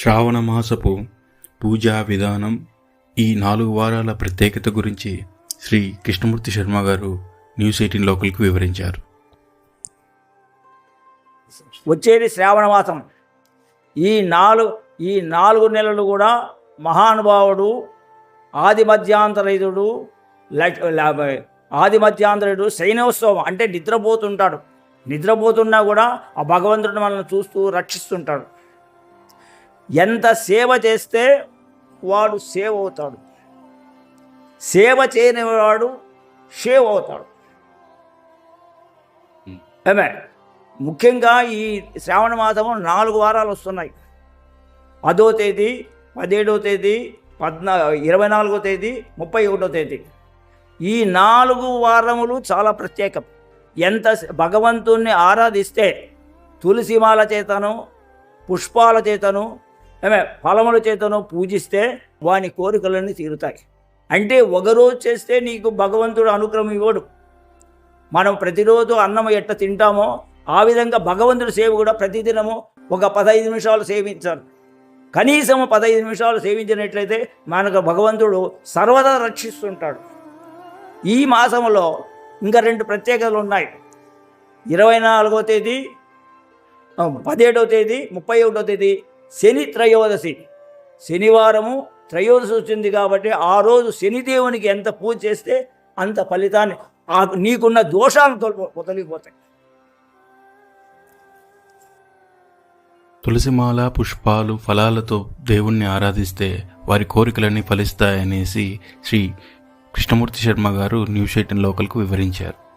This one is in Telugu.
శ్రావణ మాసపు పూజా విధానం ఈ నాలుగు వారాల ప్రత్యేకత గురించి శ్రీ కృష్ణమూర్తి శర్మ గారు న్యూస్ ఎయిటీన్ లోకల్కి వివరించారు. వచ్చేది శ్రావణ మాసం. ఈ నాలుగు ఈ నాలుగు నెలలు కూడా మహానుభావుడు ఆది మధ్యాంతరయుడు ఆది మధ్యాంతరయుడు శయనోత్సవం అంటే నిద్రపోతుంటాడు. నిద్రపోతున్నా కూడా ఆ భగవంతుడు మనల్ని చూస్తూ రక్షిస్తుంటాడు. ఎంత సేవ చేస్తే వాడు సేవ్ అవుతాడు. సేవ చేయనివాడు షేవ్ అవుతాడు. ఏమే ముఖ్యంగా ఈ శ్రావణ మాసము నాలుగు వారాలు వస్తున్నాయి. పదో తేదీ పదిహేడో తేదీ పద్నా ఇరవై నాలుగో తేదీ ముప్పై ఒకటో తేదీ. ఈ నాలుగు వారములు చాలా ప్రత్యేకం. ఎంత భగవంతుణ్ణి ఆరాధిస్తే తులసిమాల చేతను పుష్పాల చేతను ఏమే ఫలముల చేతను పూజిస్తే వాని కోరికలన్నీ తీరుతాయి. అంటే ఒకరోజు చేస్తే నీకు భగవంతుడు అనుగ్రహం ఇవ్వడు. మనం ప్రతిరోజు అన్నం ఎట్ట తింటామో ఆ విధంగా భగవంతుడి సేవ కూడా ప్రతిదినము ఒక పదహైదు నిమిషాలు సేవించాలి. కనీసం పదహైదు నిమిషాలు సేవించినట్లయితే మనకు భగవంతుడు సర్వదా రక్షిస్తుంటాడు. ఈ మాసంలో ఇంకా రెండు ప్రత్యేకతలు ఉన్నాయి. ఇరవై నాలుగో తేదీ పదిహేడవ తేదీ ముప్పై ఒకటో తేదీ శని త్రయోదశి. శనివారము త్రయోదశి వచ్చింది కాబట్టి ఆ రోజు శనిదేవునికి ఎంత పూజ చేస్తే అంత ఫలితాన్ని ఆ నీకున్న దోషాలను తొలగి తొలగిపోతాయి తులసిమాల పుష్పాలు ఫలాలతో దేవుణ్ణి ఆరాధిస్తే వారి కోరికలన్నీ ఫలిస్తాయనేసి శ్రీ కృష్ణమూర్తి శర్మ గారు న్యూస్ ఎయిటీన్ లోకల్కు వివరించారు.